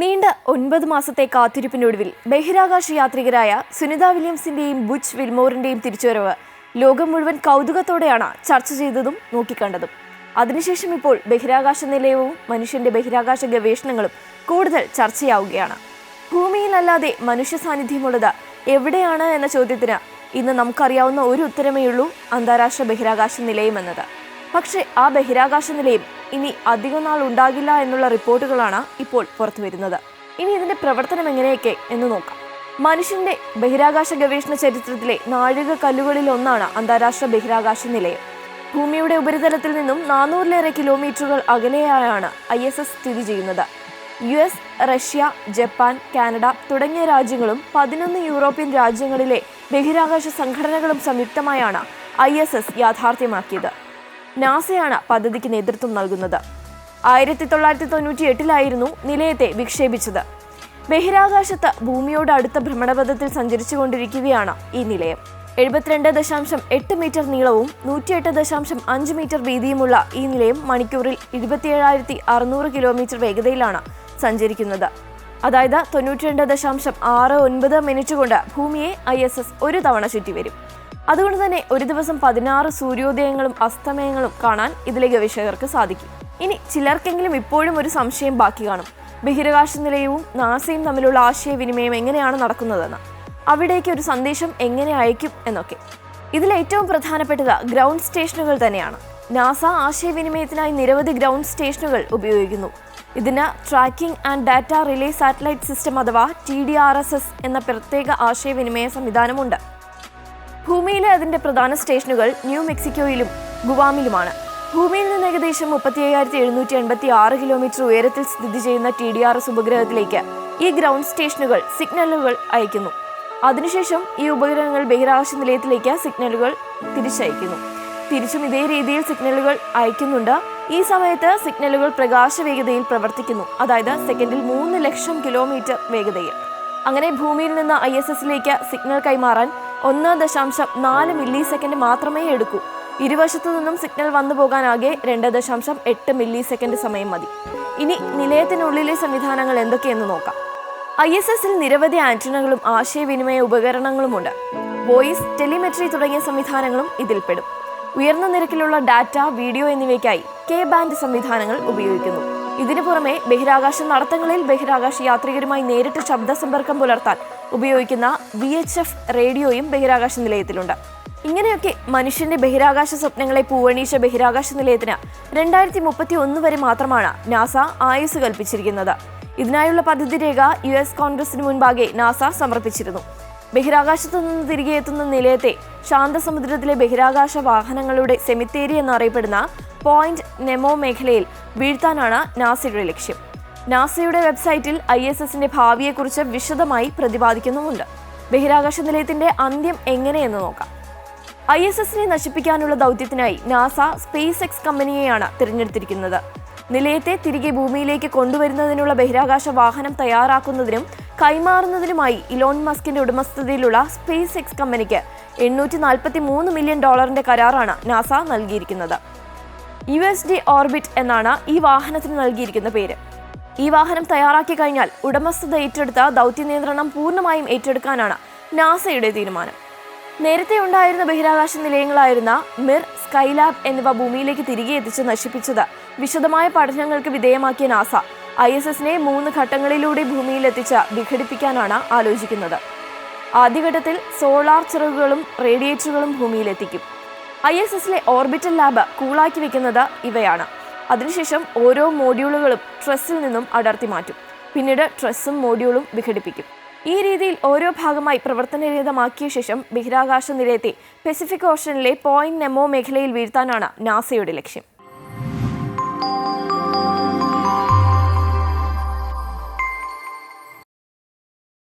നീണ്ട ഒൻപത് മാസത്തെ കാത്തിരിപ്പിനൊടുവിൽ ബഹിരാകാശ യാത്രികരായ സുനിത വില്യംസിന്റെയും ബുച്ച് വിൽമോറിന്റെയും തിരിച്ചുവരവ് ലോകം മുഴുവൻ കൗതുകത്തോടെയാണ് ചർച്ച ചെയ്തതും നോക്കിക്കണ്ടതും. അതിനുശേഷം ഇപ്പോൾ ബഹിരാകാശ നിലയവും മനുഷ്യന്റെ ബഹിരാകാശ ഗവേഷണങ്ങളും കൂടുതൽ ചർച്ചയാവുകയാണ്. ഭൂമിയിലല്ലാതെ മനുഷ്യ സാന്നിധ്യമുള്ളത് എവിടെയാണ് എന്ന ചോദ്യത്തിന് ഇന്ന് നമുക്കറിയാവുന്ന ഒരു ഉത്തരമേയുള്ളൂ അന്താരാഷ്ട്ര ബഹിരാകാശ നിലയം എന്നത്. പക്ഷേ ആ ബഹിരാകാശ നിലയം ഇനി അധികം നാൾ ഉണ്ടാകില്ല എന്നുള്ള റിപ്പോർട്ടുകളാണ് ഇപ്പോൾ പുറത്തുവരുന്നത്. ഇനി ഇതിന്റെ പ്രവർത്തനം എങ്ങനെയൊക്കെ എന്ന് നോക്കാം. മനുഷ്യന്റെ ബഹിരാകാശ ഗവേഷണ ചരിത്രത്തിലെ നാഴിക കല്ലുകളിൽ ഒന്നാണ് അന്താരാഷ്ട്ര ബഹിരാകാശ നിലയം. ഭൂമിയുടെ ഉപരിതലത്തിൽ നിന്നും നാനൂറിലേറെ കിലോമീറ്ററുകൾ അകലെയായാണ് ഐ എസ് എസ് സ്ഥിതി ചെയ്യുന്നത്. U S Russia Japan Canada തുടങ്ങിയ രാജ്യങ്ങളും പതിനൊന്ന് യൂറോപ്യൻ രാജ്യങ്ങളിലെ ബഹിരാകാശ സംഘടനകളും സംയുക്തമായാണ് ഐ യാഥാർത്ഥ്യമാക്കിയത്. നാസയാണ് പദ്ധതിക്ക് നേതൃത്വം നൽകുന്നത്. ആയിരത്തി തൊള്ളായിരത്തി തൊണ്ണൂറ്റി എട്ടിലായിരുന്നു നിലയത്തെ വിക്ഷേപിച്ചത്. ബഹിരാകാശത്ത് ഭൂമിയോട് അടുത്ത ഭ്രമണപഥത്തിൽ സഞ്ചരിച്ചുകൊണ്ടിരിക്കുകയാണ് ഈ നിലയം. എഴുപത്തിരണ്ട് ദശാംശം എട്ട് മീറ്റർ നീളവും നൂറ്റിയെട്ട് ദശാംശം അഞ്ച് മീറ്റർ വീതിയുമുള്ള ഈ നിലയം മണിക്കൂറിൽ ഇരുപത്തിയേഴായിരത്തി അറുന്നൂറ് കിലോമീറ്റർ വേഗതയിലാണ് സഞ്ചരിക്കുന്നത്. അതായത് തൊണ്ണൂറ്റിരണ്ട് ദശാംശം ആറ് ഒൻപത് മിനിറ്റ് കൊണ്ട് ഭൂമിയെ ഐ എസ് എസ് ഒരു തവണ ചുറ്റിവരും. അതുകൊണ്ട് തന്നെ ഒരു ദിവസം പതിനാറ് സൂര്യോദയങ്ങളും അസ്തമയങ്ങളും കാണാൻ ഇതിലെ ഗവേഷകർക്ക് സാധിക്കും. ഇനി ചിലർക്കെങ്കിലും ഇപ്പോഴും ഒരു സംശയം ബാക്കി കാണും. ബഹിരാകാശ നിലയവും നാസയും തമ്മിലുള്ള ആശയവിനിമയം എങ്ങനെയാണ് നടക്കുന്നതെന്ന്. അവിടേക്ക് ഒരു സന്ദേശം എങ്ങനെ അയക്കും എന്നൊക്കെ. ഇതിൽ ഏറ്റവും പ്രധാനപ്പെട്ടത് ഗ്രൗണ്ട് സ്റ്റേഷനുകൾ തന്നെയാണ്. നാസ ആശയവിനിമയത്തിനായി നിരവധി ഗ്രൗണ്ട് സ്റ്റേഷനുകൾ ഉപയോഗിക്കുന്നു. ഇതിന് tracking and data relay satellite system അഥവാ T D R S S എന്ന പ്രത്യേക ആശയവിനിമയ സംവിധാനമുണ്ട്. ഭൂമിയിലെ അതിന്റെ പ്രധാന സ്റ്റേഷനുകൾ ന്യൂ മെക്സിക്കോയിലും ഗുവാമിലുമാണ്. ഭൂമിയിൽ നിന്ന് ഏകദേശം മുപ്പത്തി അയ്യായിരത്തി എഴുന്നൂറ്റി എൺപത്തി ആറ് കിലോമീറ്റർ ഉയരത്തിൽ സ്ഥിതി ചെയ്യുന്ന ടി ഡി ആർ എസ് ഉപഗ്രഹത്തിലേക്ക് ഈ ഗ്രൗണ്ട് സ്റ്റേഷനുകൾ സിഗ്നലുകൾ അയക്കുന്നു അതിനുശേഷം ഈ ഉപഗ്രഹങ്ങൾ ബഹിരാകാശ നിലയത്തിലേക്ക് സിഗ്നലുകൾ തിരിച്ചയക്കുന്നു തിരിച്ചും ഇതേ രീതിയിൽ സിഗ്നലുകൾ അയക്കുന്നുണ്ട് ഈ സമയത്ത് സിഗ്നലുകൾ പ്രകാശ വേഗതയിൽ പ്രവർത്തിക്കുന്നു. അതായത് സെക്കൻഡിൽ മൂന്ന് ലക്ഷം കിലോമീറ്റർ വേഗതയിൽ. അങ്ങനെ ഭൂമിയിൽ നിന്ന് ഐ എസ് എസിലേക്ക് സിഗ്നൽ കൈമാറാൻ ഒന്ന് ദശാംശം നാല് മില്ലി സെക്കൻഡ് മാത്രമേ എടുക്കൂ. ഇരുവശത്തു നിന്നും സിഗ്നൽ വന്നു പോകാനാകെ രണ്ട് ദശാംശം എട്ട് മില്ലി സെക്കൻഡ് സമയം മതി. ഇനി നിലയത്തിനുള്ളിലെ സംവിധാനങ്ങൾ എന്തൊക്കെയെന്ന് നോക്കാം. ഐ എസ് എസിൽ നിരവധി ആന്റിനകളും ആശയവിനിമയ ഉപകരണങ്ങളുമുണ്ട്. വോയിസ് ടെലിമെട്രി തുടങ്ങിയ സംവിധാനങ്ങളും ഇതിൽപ്പെടും. ഉയർന്ന നിരക്കിലുള്ള ഡാറ്റ വീഡിയോ എന്നിവയ്ക്കായി കെ ബാൻഡ് സംവിധാനങ്ങൾ ഉപയോഗിക്കുന്നു. ഇതിനു പുറമെ ബഹിരാകാശ നടത്തങ്ങളിൽ ബഹിരാകാശ യാത്രികരുമായി നേരിട്ട് ശബ്ദ സമ്പർക്കം പുലർത്താൻ ഉപയോഗിക്കുന്ന വി എച്ച് എഫ് റേഡിയോയും ബഹിരാകാശ നിലയത്തിലുണ്ട്. ഇങ്ങനെയൊക്കെ മനുഷ്യന്റെ ബഹിരാകാശ സ്വപ്നങ്ങളെ പൂവണീച്ച ബഹിരാകാശ നിലയത്തിന് രണ്ടായിരത്തി മുപ്പത്തി ഒന്ന് വരെ മാത്രമാണ് നാസ ആയുസ് കൽപ്പിച്ചിരിക്കുന്നത്. ഇതിനായുള്ള പദ്ധതി രേഖ യു എസ് കോൺഗ്രസിന് മുൻപാകെ നാസ സമർപ്പിച്ചിരുന്നു. ബഹിരാകാശത്തു നിന്ന് തിരികെ എത്തുന്ന നിലയത്തെ ശാന്തസമുദ്രത്തിലെ ബഹിരാകാശ വാഹനങ്ങളുടെ സെമിത്തേരി എന്നറിയപ്പെടുന്ന പോയിന്റ് നെമോ മേഖലയിൽ വീഴ്ത്താനാണ് നാസയുടെ ലക്ഷ്യം. നാസയുടെ വെബ്സൈറ്റിൽ ഐ എസ് എസിന്റെ ഭാവിയെക്കുറിച്ച് വിശദമായി പ്രതിപാദിക്കുന്നുമുണ്ട്. ബഹിരാകാശ നിലയത്തിന്റെ അന്ത്യം എങ്ങനെയെന്ന് നോക്കാം. ഐ എസ് എസിനെ നശിപ്പിക്കാനുള്ള ദൗത്യത്തിനായി നാസ സ്പേസ് എക്സ് കമ്പനിയെയാണ് തിരഞ്ഞെടുത്തിരിക്കുന്നത്. നിലയത്തെ തിരികെ ഭൂമിയിലേക്ക് കൊണ്ടുവരുന്നതിനുള്ള ബഹിരാകാശ വാഹനം തയ്യാറാക്കുന്നതിനും കൈമാറുന്നതിനുമായി ഇലോൺ മസ്കിന്റെ ഉടമസ്ഥതയിലുള്ള സ്പേസ് എക്സ് കമ്പനിക്ക് എണ്ണൂറ്റി നാൽപ്പത്തി മൂന്ന് മില്യൺ ഡോളറിന്റെ കരാറാണ് നാസ നൽകിയിരിക്കുന്നത്. യു എസ് ഡി ഓർബിറ്റ് എന്നാണ് ഈ വാഹനത്തിന് നൽകിയിരിക്കുന്ന പേര്. ഈ വാഹനം തയ്യാറാക്കി കഴിഞ്ഞാൽ ഉടമസ്ഥത ഏറ്റെടുത്ത ദൗത്യ നിയന്ത്രണം പൂർണമായും ഏറ്റെടുക്കാനാണ് നാസയുടെ തീരുമാനം. നേരത്തെ ഉണ്ടായിരുന്ന ബഹിരാകാശ നിലയങ്ങളായിരുന്ന മിർ സ്കൈലാബ് എന്നിവ ഭൂമിയിലേക്ക് തിരികെ എത്തിച്ച് നശിപ്പിച്ചത് വിശദമായ പഠനങ്ങൾക്ക് വിധേയമാക്കിയ നാസ. ഐ എസ് എസിനെ മൂന്ന് ഘട്ടങ്ങളിലൂടെ ഭൂമിയിലെത്തിച്ച് വിഘടിപ്പിക്കാനാണ് ആലോചിക്കുന്നത്. ആദ്യഘട്ടത്തിൽ സോളാർ ചിറകുകളും റേഡിയേറ്ററുകളും ഭൂമിയിലെത്തിക്കും. ഐ എസ് എസിലെ ഓർബിറ്റൽ ലാബ് കൂളാക്കി വെക്കുന്നത് ഇവയാണ്. അതിനുശേഷം ഓരോ മോഡ്യൂളുകളും ട്രസ്സിൽ നിന്നും അടർത്തി മാറ്റും. പിന്നീട് ട്രസ്സും മോഡ്യൂളും വിഘടിപ്പിക്കും. ഈ രീതിയിൽ ഓരോ ഭാഗമായി പ്രവർത്തനരഹിതമാക്കിയ ശേഷം ബഹിരാകാശ നിലയത്തെ പസഫിക് ഓഷനിലെ പോയിന്റ് നെമോ മേഖലയിൽ വീഴ്ത്താനാണ് നാസയുടെ ലക്ഷ്യം.